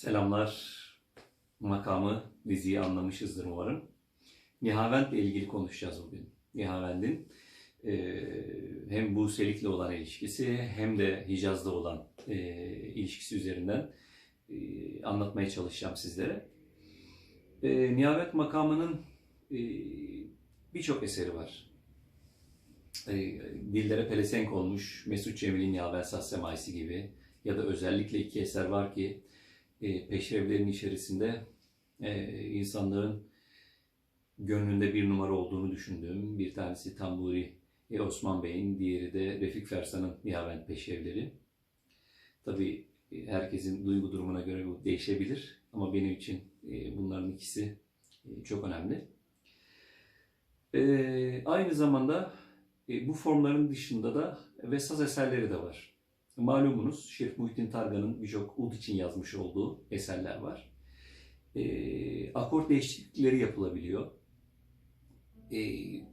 Selamlar makamı diziyi anlamışızdır umarım. Nihavent'le ilgili konuşacağız bugün. Nihavent'in e, hem Buselik'le olan ilişkisi hem de Hicaz'da olan e, ilişkisi üzerinden e, anlatmaya çalışacağım sizlere. E, Nihavent makamının e, birçok eseri var. E, dillere pelesenk olmuş Mesut Cemil'in Nihavent Sassemaisi gibi ya da özellikle iki eser var ki e, peşrevlerin içerisinde e, insanların gönlünde bir numara olduğunu düşündüğüm bir tanesi Tamburi e, Osman Bey'in, diğeri de Refik Fersan'ın Nihavent Peşrevleri. Tabii e, herkesin duygu durumuna göre bu değişebilir ama benim için e, bunların ikisi e, çok önemli. E, aynı zamanda e, bu formların dışında da Vesaz eserleri de var. Malumunuz Şerif Muhittin Targan'ın birçok ud için yazmış olduğu eserler var. E, akort değişiklikleri yapılabiliyor. E,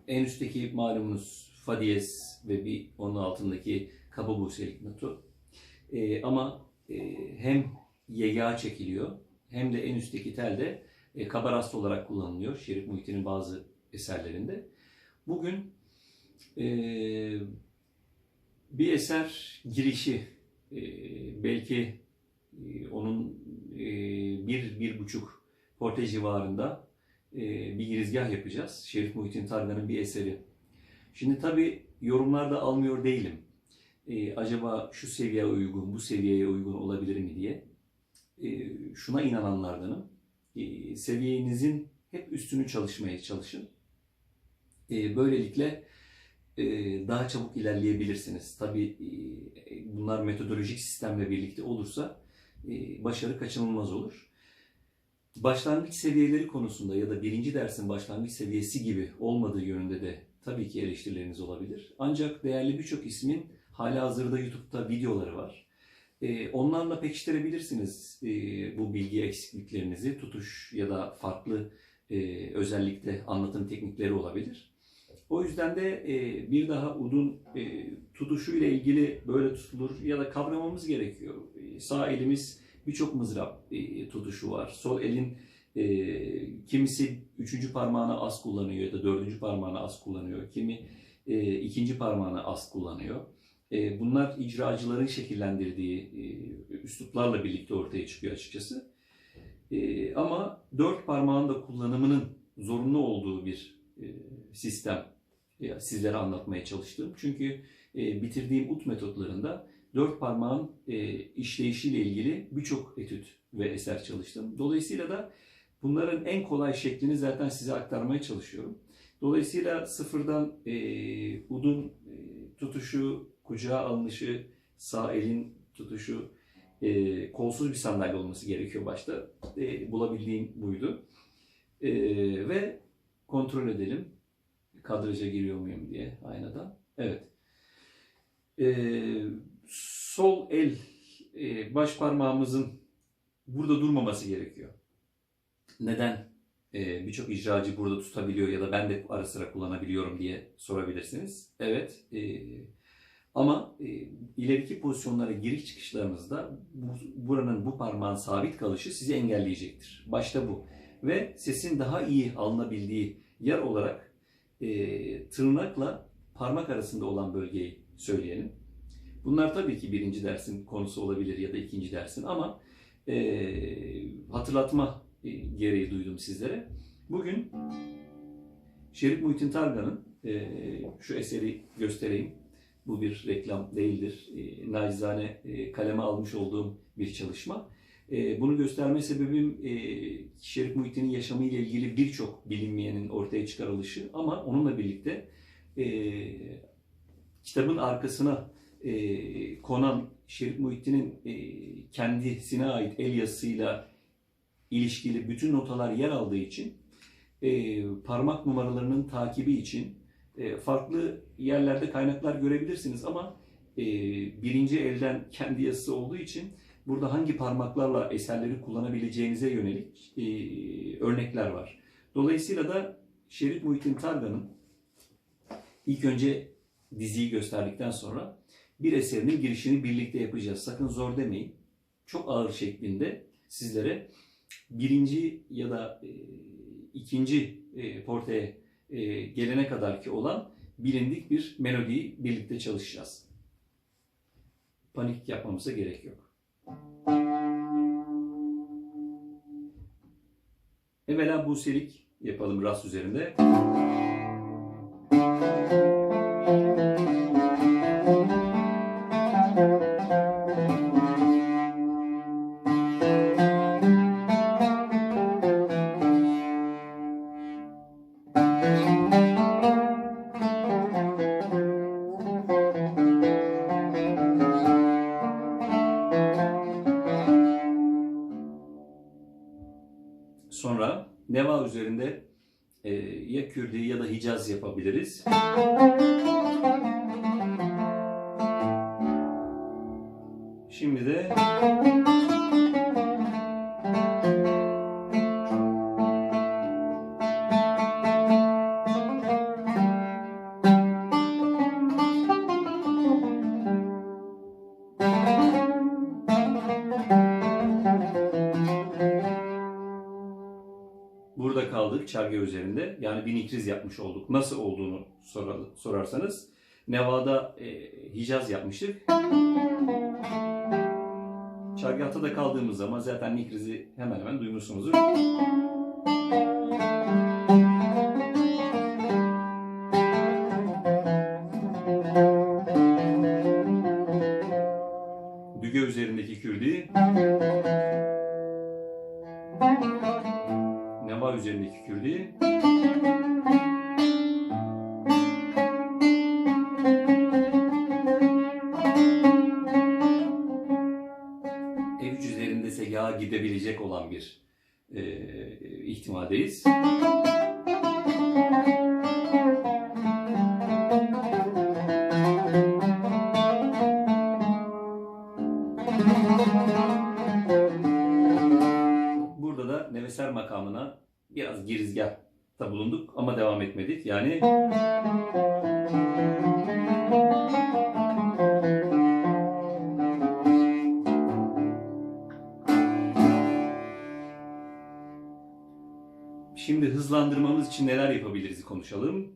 en üstteki malumunuz fa diyez ve bir onun altındaki kaba buselik notu. E, ama e, hem yega çekiliyor hem de en üstteki tel de e, kabarast olarak kullanılıyor Şerif Muhittin'in bazı eserlerinde. Bugün e, bir eser girişi e, belki e, onun e, bir, bir buçuk porte civarında bir girizgah yapacağız. Şerif Muhittin Targan'ın bir eseri. Şimdi tabi yorumlarda almıyor değilim. E, acaba şu seviyeye uygun, bu seviyeye uygun olabilir mi diye. E, şuna inananlardanım. E, seviyenizin hep üstünü çalışmaya çalışın. E, böylelikle daha çabuk ilerleyebilirsiniz. Tabii e, bunlar metodolojik sistemle birlikte olursa e, başarı kaçınılmaz olur. Başlangıç seviyeleri konusunda ya da birinci dersin başlangıç seviyesi gibi olmadığı yönünde de tabii ki eleştirileriniz olabilir. Ancak değerli birçok ismin hala hazırda YouTube'da videoları var. E, onlarla pekiştirebilirsiniz e, bu bilgi eksikliklerinizi. Tutuş ya da farklı e, özellikle anlatım teknikleri olabilir. O yüzden de e, bir daha udun e, tutuşu ile ilgili böyle tutulur ya da kavramamız gerekiyor. E, sağ elimiz birçok mızrap e, tutuşu var. Sol elin e, kimisi üçüncü parmağını az kullanıyor ya da dördüncü parmağını az kullanıyor. Kimi e, ikinci parmağını az kullanıyor. E, bunlar icracıların şekillendirdiği e, üsluplarla birlikte ortaya çıkıyor açıkçası. E, ama dört parmağın da kullanımının zorunlu olduğu bir e, sistem sizlere anlatmaya çalıştım. Çünkü e, bitirdiğim ut metotlarında dört parmağın e, işleyişiyle ilgili birçok etüt ve eser çalıştım. Dolayısıyla da bunların en kolay şeklini zaten size aktarmaya çalışıyorum. Dolayısıyla sıfırdan e, udun e, tutuşu, kucağa alınışı, sağ elin tutuşu, e, kolsuz bir sandalye olması gerekiyor başta. E, bulabildiğim buydu. E, ve kontrol edelim kadraja giriyor muyum diye aynadan. Evet. Ee, sol el e, baş parmağımızın burada durmaması gerekiyor. Neden e, birçok icracı burada tutabiliyor ya da ben de ara sıra kullanabiliyorum diye sorabilirsiniz. Evet. E, ama e, ileriki pozisyonlara giriş çıkışlarınızda bu, buranın bu parmağın sabit kalışı sizi engelleyecektir. Başta bu. Ve sesin daha iyi alınabildiği yer olarak e, tırnakla parmak arasında olan bölgeyi söyleyelim. Bunlar tabii ki birinci dersin konusu olabilir ya da ikinci dersin ama e, hatırlatma e, gereği duydum sizlere. Bugün Şerif Muhittin Targan'ın e, şu eseri göstereyim. Bu bir reklam değildir. E, nacizane e, kaleme almış olduğum bir çalışma. E, bunu gösterme sebebim e, Şerif Muhittin'in yaşamı ile ilgili birçok bilinmeyenin ortaya çıkarılışı. Ama onunla birlikte e, kitabın arkasına e, konan Şerif Muhittin'in e, kendisine ait el yazısıyla ilişkili bütün notalar yer aldığı için parmak numaralarının takibi için farklı yerlerde kaynaklar görebilirsiniz. Ama birinci elden kendi yazısı olduğu için burada hangi parmaklarla eserleri kullanabileceğinize yönelik e, örnekler var. Dolayısıyla da Şerif Muhittin Targan'ın ilk önce diziyi gösterdikten sonra bir eserinin girişini birlikte yapacağız. Sakın zor demeyin. Çok ağır şeklinde sizlere birinci ya da e, ikinci e, portaya e, gelene kadar ki olan bilindik bir melodiyi birlikte çalışacağız. Panik yapmamıza gerek yok. Evvela buselik yapalım rast üzerinde. Yapabiliriz. Çargı üzerinde. Yani bir nikriz yapmış olduk. Nasıl olduğunu sor- sorarsanız. Nevada e, Hicaz yapmıştık. Çargahta da kaldığımız zaman zaten nikrizi hemen hemen duymuşsunuzdur. Üzerindeki kürdi F3 üzerinde segaha gidebilecek olan bir e, ihtimaldeyiz. Şimdi hızlandırmamız için neler yapabiliriz konuşalım.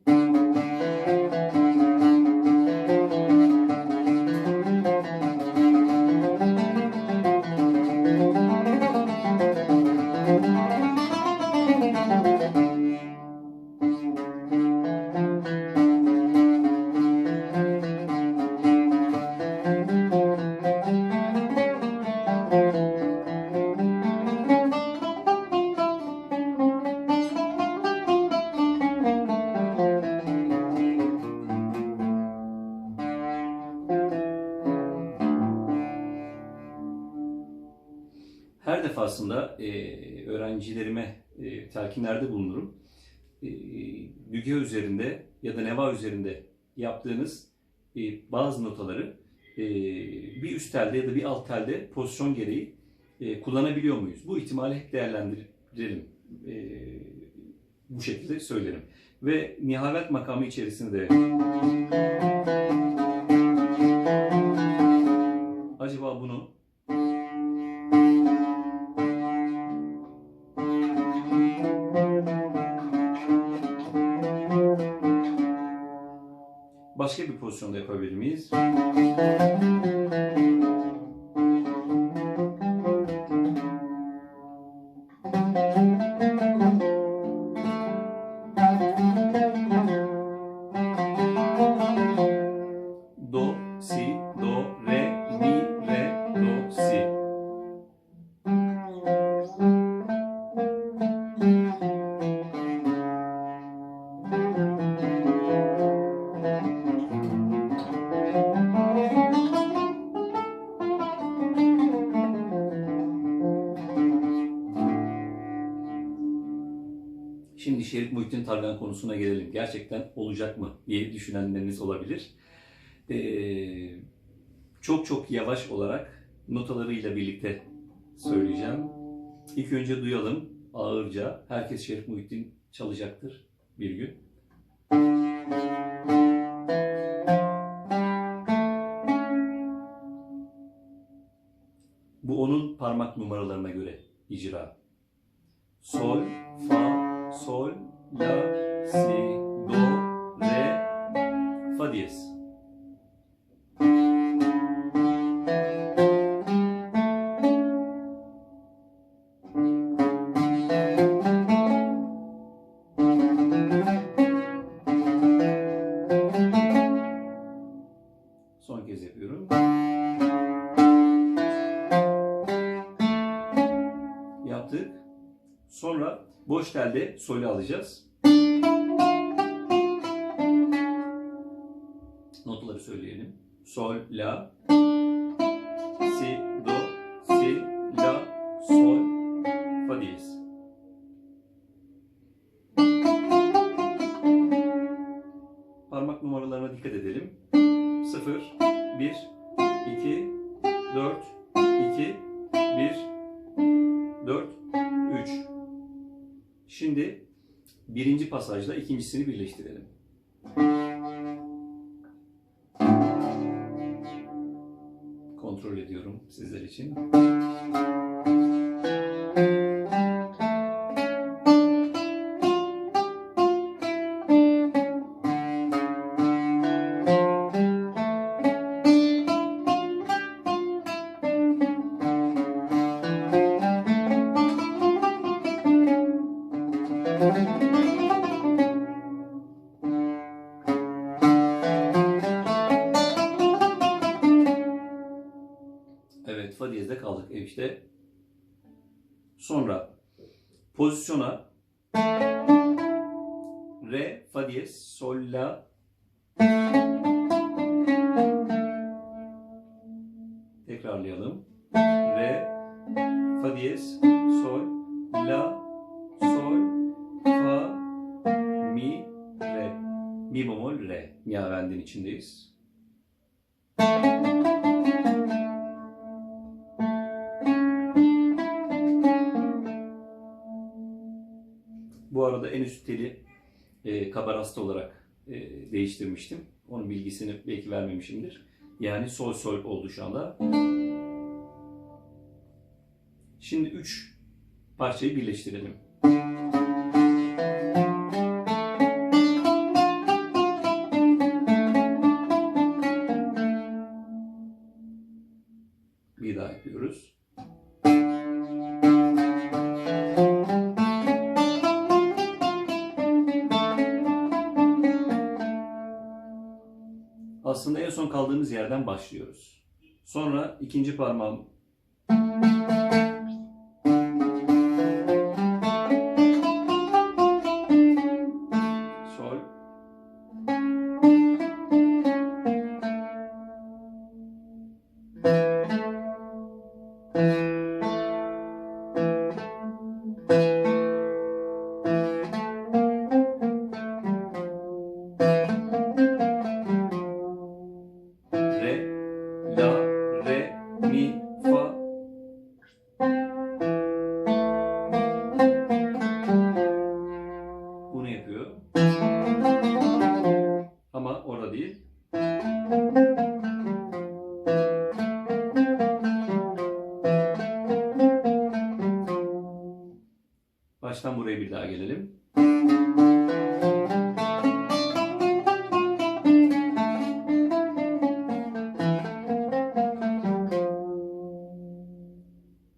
Defasında e, öğrencilerime e, telkinlerde bulunurum. E, düge üzerinde ya da neva üzerinde yaptığınız e, bazı notaları e, bir üst telde ya da bir alt telde pozisyon gereği e, kullanabiliyor muyuz? Bu ihtimali hep değerlendirelim. E, bu şekilde söylerim. Ve nihavet makamı içerisinde acaba bunu başka bir pozisyonda yapabilir miyiz? Şimdi Şerif Muhittin Targan konusuna gelelim. Gerçekten olacak mı diye düşünenleriniz olabilir. Ee, çok çok yavaş olarak notalarıyla birlikte söyleyeceğim. İlk önce duyalım ağırca. Herkes Şerif Muhittin çalacaktır bir gün. Bu onun parmak numaralarına göre icra. Sol, la, si, do, re, fa diyez. Solü alacağız. Notaları söyleyelim. Sol, la, si, do, si, la, sol, fa diyez. Parmak numaralarına dikkat edelim. 0, 1, 2, 4, 2, 1, 4, 3. Şimdi birinci pasajla ikincisini birleştirelim. Kontrol ediyorum sizler için. Ev işte. Sonra pozisyona re, fa diyez, sol, la tekrarlayalım. Re, fa diyez, sol, la, sol, fa, mi, re. Mi bemol, re. Miavendin içindeyiz. Bu arada en üst teli e, kabarasta olarak e, değiştirmiştim. Onun bilgisini belki vermemişimdir. Yani sol sol oldu şu anda. Şimdi üç parçayı birleştirelim. Aslında en son kaldığımız yerden başlıyoruz. Sonra ikinci parmağım daha gelelim.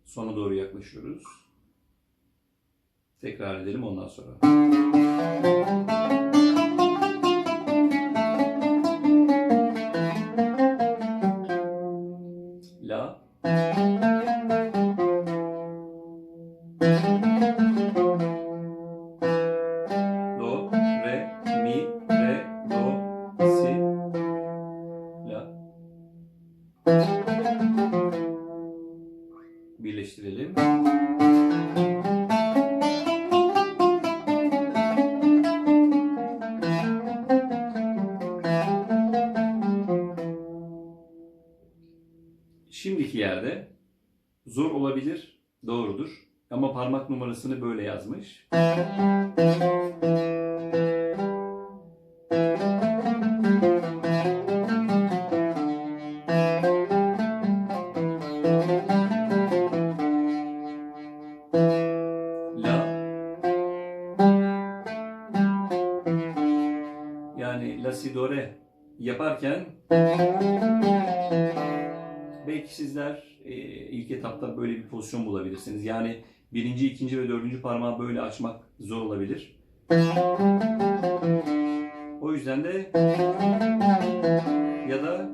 Sona doğru yaklaşıyoruz. Tekrar edelim ondan sonra. notasını böyle yazmış. yani la si do re yaparken belki sizler e, ilk etapta böyle bir pozisyon bulabilirsiniz. Yani birinci, ikinci ve dördüncü parmağı böyle açmak zor olabilir. O yüzden de ya da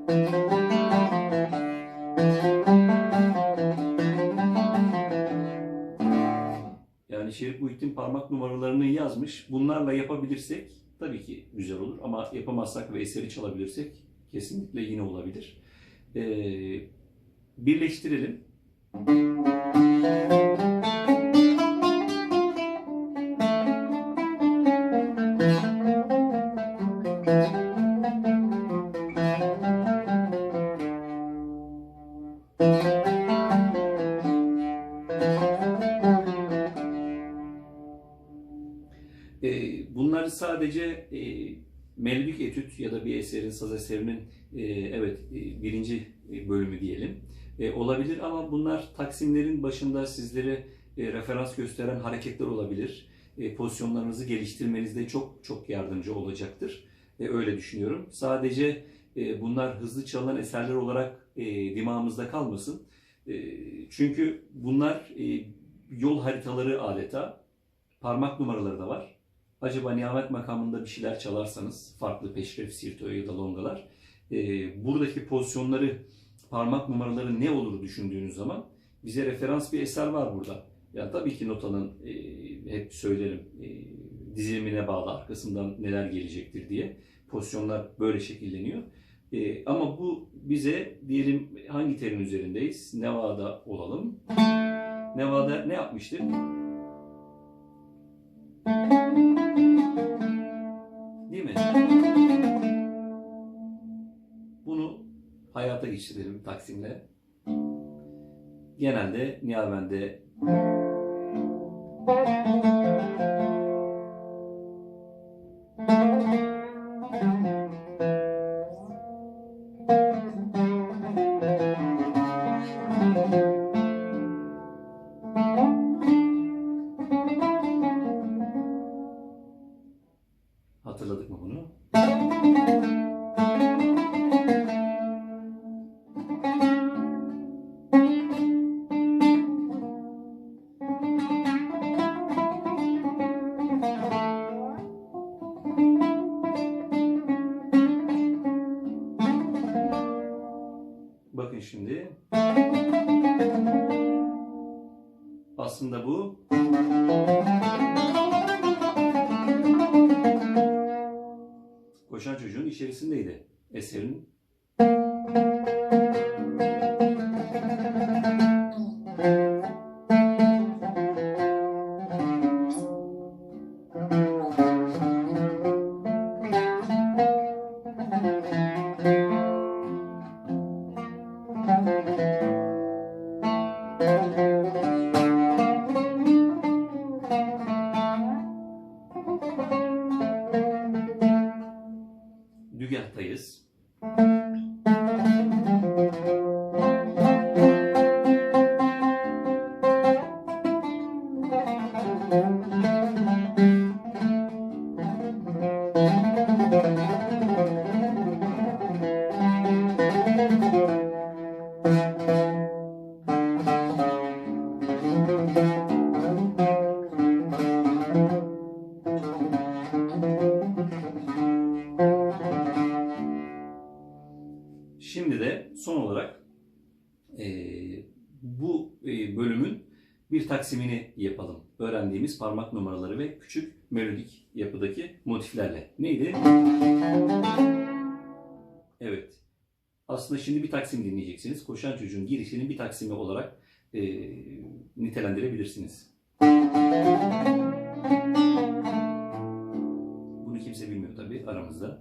yani Şerif Muhittin parmak numaralarını yazmış. Bunlarla yapabilirsek tabii ki güzel olur ama yapamazsak ve eseri çalabilirsek kesinlikle yine olabilir. Ee, birleştirelim. E, eserin, saz eserinin e, evet e, birinci e, bölümü diyelim e, olabilir ama bunlar taksimlerin başında sizlere e, referans gösteren hareketler olabilir. E, pozisyonlarınızı geliştirmenizde çok çok yardımcı olacaktır. E, öyle düşünüyorum. Sadece e, bunlar hızlı çalınan eserler olarak e, dimağımızda kalmasın. E, çünkü bunlar e, yol haritaları adeta. Parmak numaraları da var. Acaba nihamet makamında bir şeyler çalarsanız, farklı peşref, sirto ya da longalar, e, buradaki pozisyonları, parmak numaraları ne olur düşündüğünüz zaman bize referans bir eser var burada. Yani tabii ki notanın e, hep söylerim e, dizilimine bağlı arkasından neler gelecektir diye. Pozisyonlar böyle şekilleniyor. E, ama bu bize diyelim hangi telin üzerindeyiz? Neva'da olalım. Neva'da ne yapmıştık? Değil mi? Bunu hayata geçirelim Taksim'le. Genelde Niyaven'de taksimini yapalım. Öğrendiğimiz parmak numaraları ve küçük melodik yapıdaki motiflerle. Neydi? Evet. Aslında şimdi bir taksim dinleyeceksiniz. Koşan çocuğun girişinin bir taksimi olarak eee, nitelendirebilirsiniz. Bunu kimse bilmiyor tabii aramızda.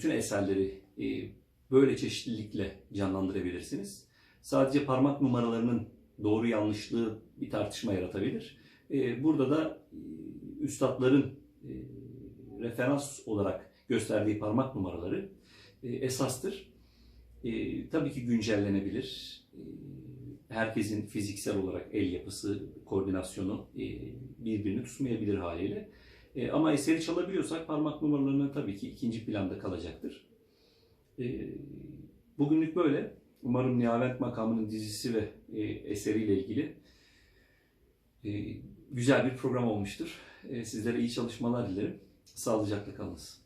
Bütün eserleri e, böyle çeşitlilikle canlandırabilirsiniz. Sadece parmak numaralarının doğru yanlışlığı bir tartışma yaratabilir. E, Burada da e, üstadların e, referans olarak gösterdiği parmak numaraları esastır. Tabii ki güncellenebilir. Herkesin fiziksel olarak el yapısı, koordinasyonu birbirini tutmayabilir haliyle. E, ama eseri çalabiliyorsak parmak numaralarının tabii ki ikinci planda kalacaktır. E, bugünlük böyle. Umarım Nihavent Makamı'nın dizisi ve e, eseriyle ilgili e, güzel bir program olmuştur. E, sizlere iyi çalışmalar dilerim. Sağlıcakla kalınız.